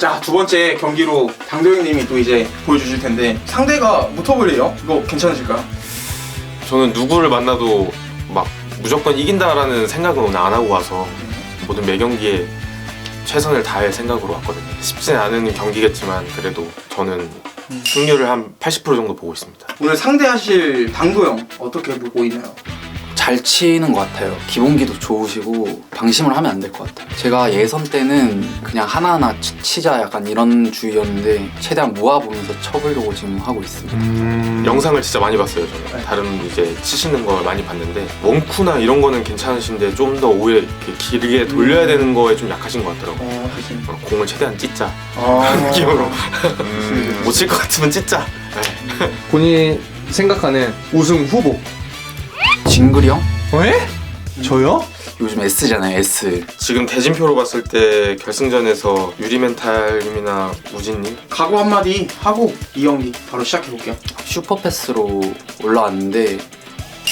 자, 두 번째 경기로 당도형님이 또 이제 보여주실 텐데 상대가 무터블이에요. 이거 괜찮으실까요? 저는 누구를 만나도 막 무조건 이긴다라는 생각은 오늘 안 하고 와서 모든 매 경기에 최선을 다할 생각으로 왔거든요. 쉽진 않은 경기겠지만 그래도 저는 승률을 한 80% 정도 보고 있습니다. 오늘 상대하실 당도형 어떻게 보고 있나요? 잘 치는 것 같아요. 기본기도 좋으시고 방심을 하면 안 될 것 같아요. 제가 예선 때는 그냥 하나하나 치- 치자 약간 이런 주의였는데 최대한 모아보면서 쳐보려고 지금 하고 있습니다. 영상을 진짜 많이 봤어요 저는 다른 이제 치시는 걸 많이 봤는데 원쿠나 이런 거는 괜찮으신데 좀 더 오히려 이렇게 길게 돌려야 되는 거에 좀 약하신 것 같더라고요 어. 어, 공을 최대한 찢자 아, 기호로 좋습니다. 못칠 것 같으면 찢자 네. 본인이 생각하는 우승 후보. 징글이 형? 에? 저요? 요즘 S잖아요, S. 지금 대진표로 봤을 때 결승전에서 유리멘탈님이나 우진님 각오 한마디 하고 이 경기 바로 시작해볼게요. 슈퍼패스로 올라왔는데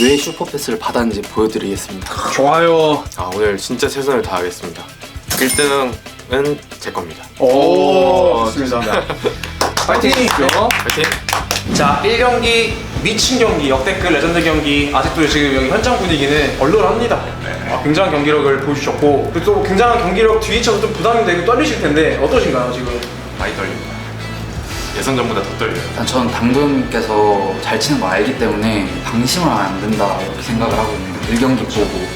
왜 슈퍼패스를 받았는지 보여드리겠습니다. 좋아요. 아 오늘 진짜 최선을 다하겠습니다 1등은 제 겁니다 오, 좋습니다. 파이팅! 파이팅! 자, 1경기 미친 경기, 역대급 레전드 경기 아직도 지금 여기 현장 분위기는 얼얼합니다. 아, 굉장한 경기력을 보여주셨고 그리고 또 굉장한 경기력 뒤에 쳐서 좀 부담이 되고 떨리실 텐데 어떠신가요 지금? 많이 떨립니다 예선전보다 더 떨려요 일단 전 당구님께서 잘 치는 거 알기 때문에 방심을 안 된다 이렇게 생각을 하고 있는 1경기 보고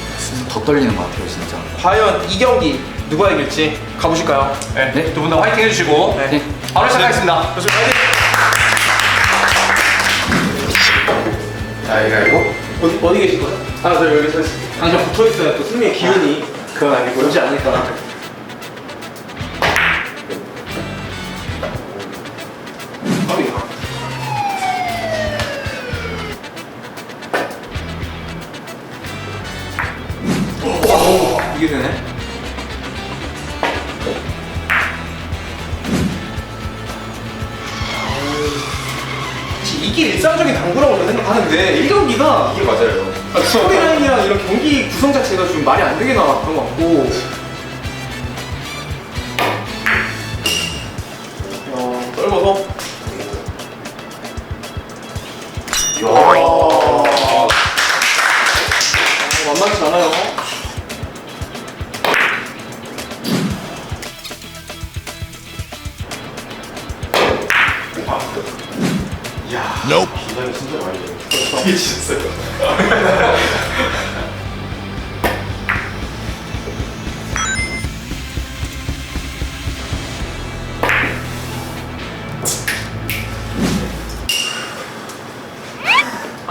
더 떨리는 것 같아요, 진짜. 과연 이 경기 누가 이길지 가보실까요? 네. 두 분 다 화이팅 해주시고 네. 바로 시작하겠습니다. 좋습니다. 화이팅! 이거 어디, 어디 계실 거죠? 아, 저 여기 서 있습니다. 당장 붙어 있어야 또 승리의 기운이 그건 아니고 오지 않을까. 이게 되네. 일상적인 당구라고 저는 생각하는데 1경기가 이게 맞아요 스토리라인이랑 이런 경기 구성 자체가 좀 말이 안 되게 나왔던 것 같고.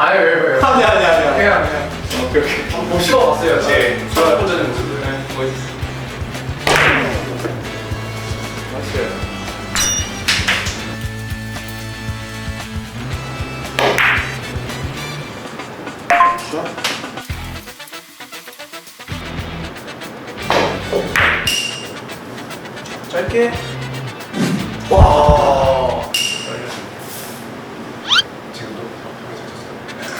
아니 왜 왜? 아니, 아니, 아니. 아니. 그냥 그냥 오케이, 오케이. 못 씹어봤어요 제 저의 혼자는 모습을 멋있어. 짧게.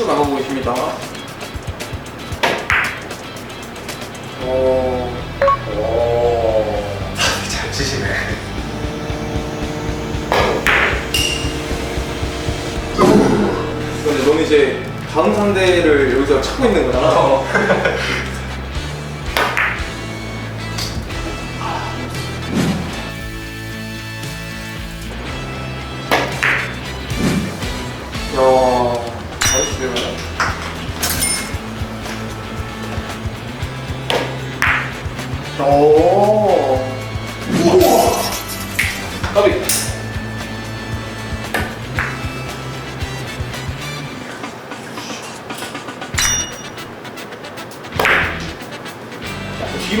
치고 나가고 계십니다. 어, 잘 치시네 근데 너는 이제 다음 상대를 여기서 찾고 있는 거잖아.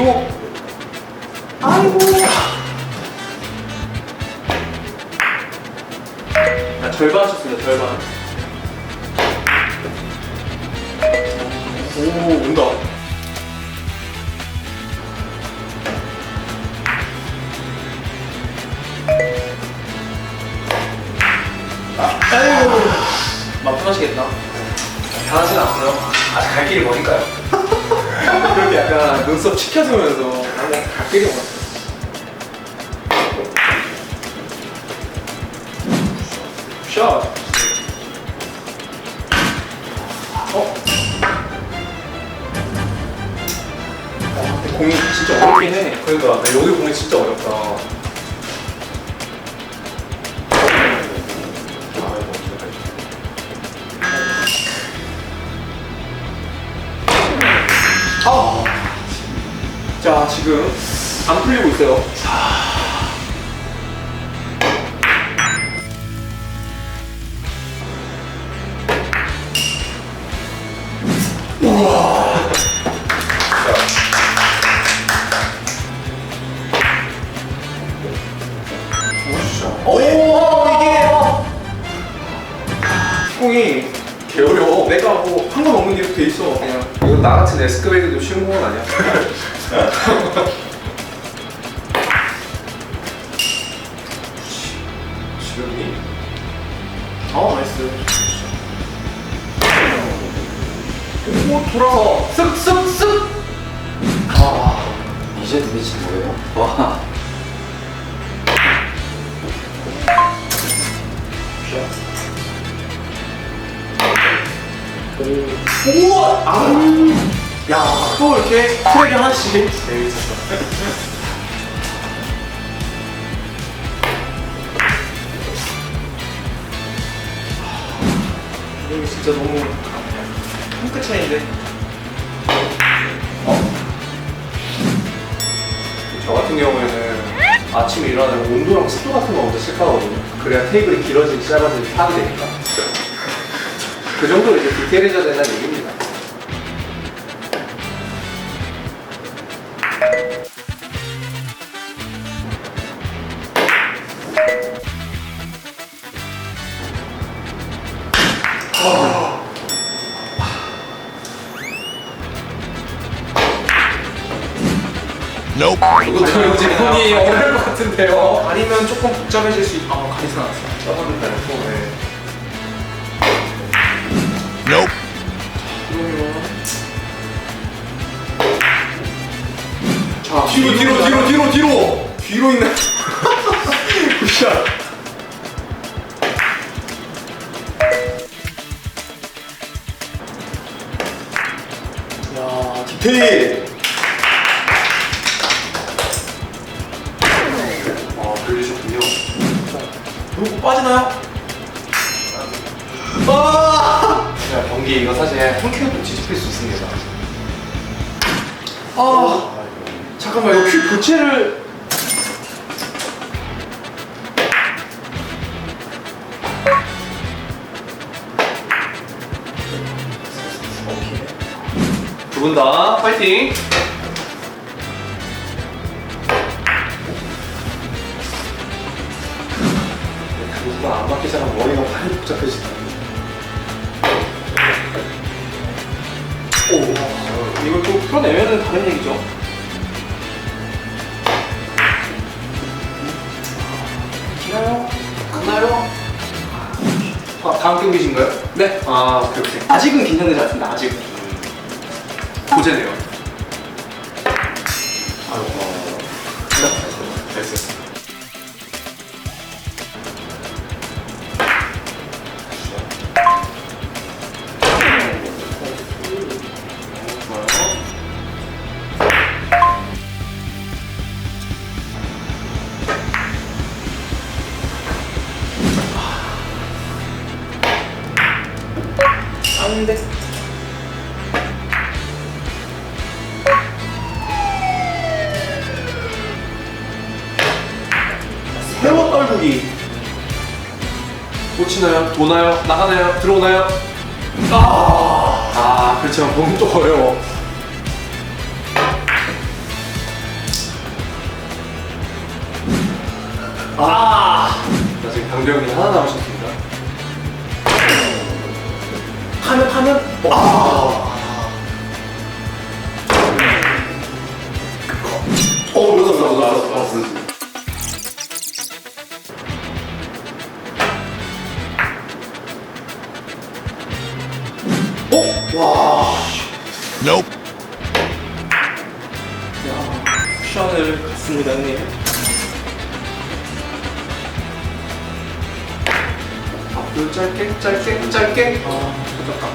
뒤로. 아이고. 아, 절반 하셨습니다, 절반. 오, 온다. 아이고. 막 편하시겠다. 편하진 않고요. 아직 갈 길이 머니까요. 그렇게 약간 눈썹 치켜주면서 그냥 갈 길이 멀어. 샷. 어? 아, 근데 공이 진짜 어렵긴 해. 그러니까 나 여기 공이 진짜 어렵다. 지금 안 풀리고 있어요. 내가 뭐한번 넘는 게 돼 있어 그냥. 이거 나 같은 에스크베이드도 쉬운 건 아니야. 지금이? 어, 나이스. 오, 돌아서 쓱쓱쓱. 아, 이제 들리신 거예요? 와. 우와, 아, 야, 또 이렇게 트랙이 하나씩. 재밌었어. 이거 진짜 너무 한 끗 차이인데. 저 같은 경우에는 아침에 일어나면 온도랑 습도 같은 거 먼저 체크하거든요. 그래야 테이블이 길어지지 짧아지지 파악이 되니까. 그 정도로 이제 디테일해져야 된다는 얘기입니다. 이거 제품이 어려울 것 같은데요. 가리면 조금 복잡해질 수 있. 아, 가리진 않았어. 자, 뒤로 뒤로 뒤로 뒤로 뒤로 뒤로 있는. 굿샷. 야, 디테일. 아, 빠지나요? 아! 야, 경기 이거 사실 한 큐도 뒤집힐 수 있습니다. 아! 잠깐만 이거 큐 교체를 두 분 다 파이팅! 누가 안 맞기잖아 머리가 많이 복잡해지다. 이걸 또 풀어내면은 다른 얘기죠. 기나요? 갔나요? 아, 다음 경기신가요? 네. 아, 오케이, 오케이. 아직은 긴장되지 않습니다. 아직은. 고제네요. 도나요? 나가나요? 들어오나요? 아, 아 그렇지만 몸이 또 어려워 아, 나 지금 강병이 하나 남으셨습니다. 하면 하면 아. 쿠션을 갔습니다, 형님. 앞으로 짧게, 짧게, 짧게. 아, 좋다.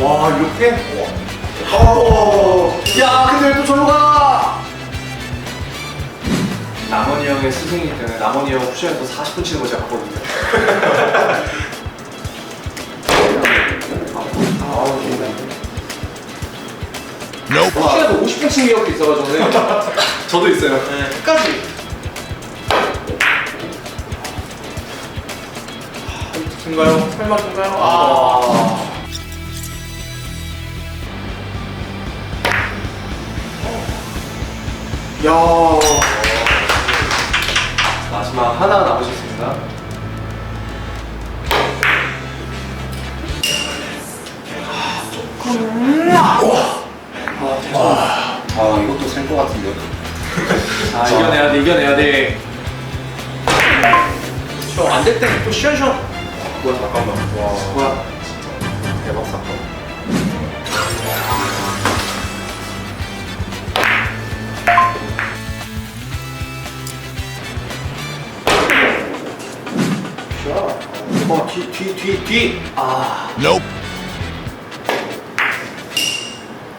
와, 이렇게? 어, 야, 근데 왜또 절로 가? 남원이 형의 스승이기 때문에 남원이 형 쿠션에서 40분 치는 거 제가 봤거든요. 쿠션에서 50분 친 기억도 있어가지고 저는 저도 있어요. 네, 끝까지. 인가요? 설마 인가요? 아. 아. 야. 마지막 하나 남으셨습니다. 아 이것도 셀 것 같은데. 아, 이겨내야 돼, 이겨내야 돼. 저안될 때는 또 시원시원. 뭐야 잠깐만. 와. 뭐야? 대박 사건. 어, 뒤, 뒤, 뒤, 뒤. 아.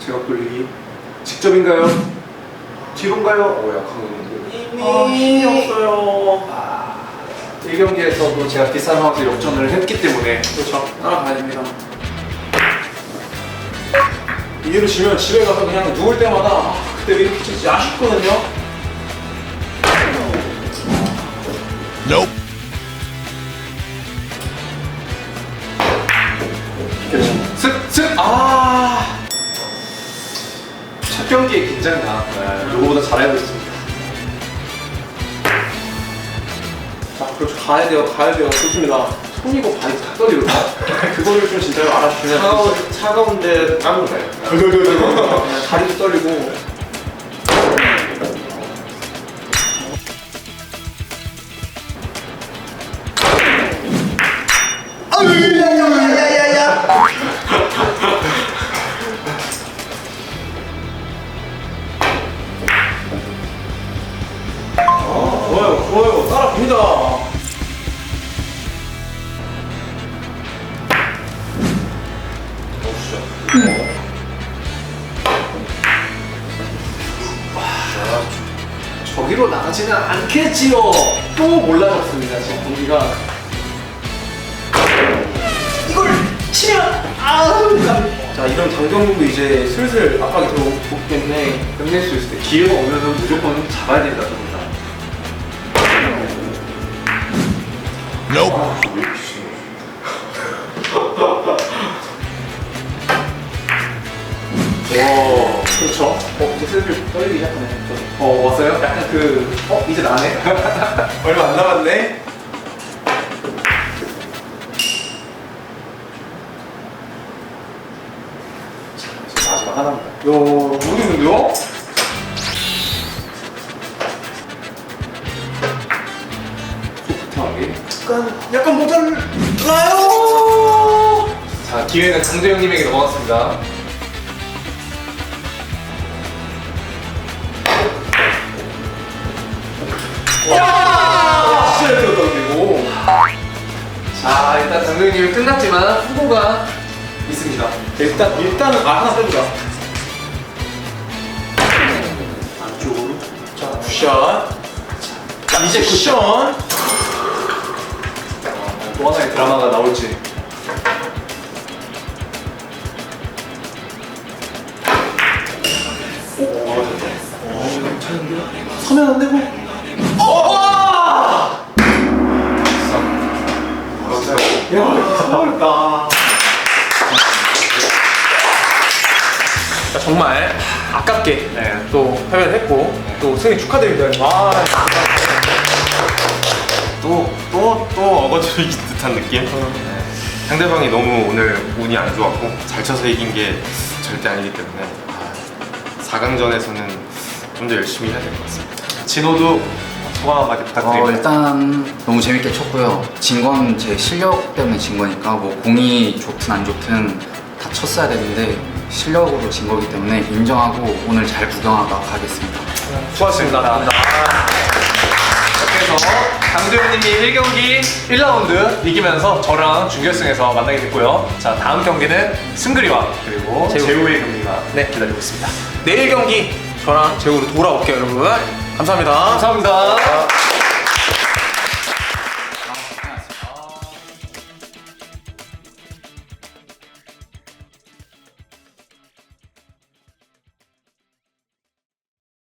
제가 끌리기. 직접인가요? 뒤로인가요? 어, 약간. 아 힘이 없어요. 아, 1경기에서도 제가 비싼 상황에서 역전을 했기 때문에 그렇죠. 따라가야 됩니다. 이대로 지면 집에 가서 그냥 누울 때마다 아, 그때 왜 이렇게 치지 아쉽거든요. 슥! 경기에 긴장감. 네, 누구보다 잘하고 있습니다. 자, 그렇죠. 가야 돼요. 가야 돼요. 좋습니다. 손이고 발이 다 떨리거든요. 그거를 좀 진짜로 알아주시면 차가운, 차가운데 땀을 나요. 그냥 다리도 떨리고 갑니다. 저기로 나가지는 않겠지요. 또 몰라졌습니다. 지금 경기가. 이걸 치면 아우 자 이런 장경님도 이제 슬슬 압박이 들어오기 때문에 끝낼 수 있을 때 기회가 오면은 무조건 잡아야 된다. 저보 다. 와, 그렇죠 어 이제 슬슬 떨리기 시작하네. 어 왔어요? 약간 그, 어 이제 나네. 얼마 안 남았네 마지막 하나입니다. 야 모르겠는데요? 약간 모자라요 자 기회는 강재영님에게 넘어갔습니다. 진짜 잘 들었다 그리고 자 일단 강재영님이 끝났지만 후보가 있습니다. 일단 일단은 아 하나 빼주자 안쪽으로. 자 쿠션 자 이제 쿠션 또 하나의 드라마가 나올지. 서면 안 되고. 어! 와! 야, 진짜 정말 아깝게 네. 또 패배를 했고 또 승리 축하드립니다. 와, 또 또 또 어거지인 듯한 느낌. 네. 상대방이 너무 오늘 운이 안 좋았고 잘 쳐서 이긴 게 절대 아니기 때문에 4강전에서는 좀 더 열심히 해야 될 것 같습니다. 진호도 소감 한마디 어, 부탁드립니다. 일단 너무 재밌게 쳤고요. 진 건 제 실력 때문에 진 거니까 뭐 공이 좋든 안 좋든 다 쳤어야 되는데 실력으로 진 거기 때문에 인정하고 오늘 잘 구경하다 가겠습니다. 수고하셨습니다. 이 해서 강도현님이 1경기 1라운드 이기면서 저랑 준결승에서 만나게 됐고요. 자, 다음 경기는 승그리와 그리고 재우. 재우의 경기가 네. 기다리고 있습니다. 내일 경기 저랑 제우로 돌아올게요, 여러분. 감사합니다. 감사합니다.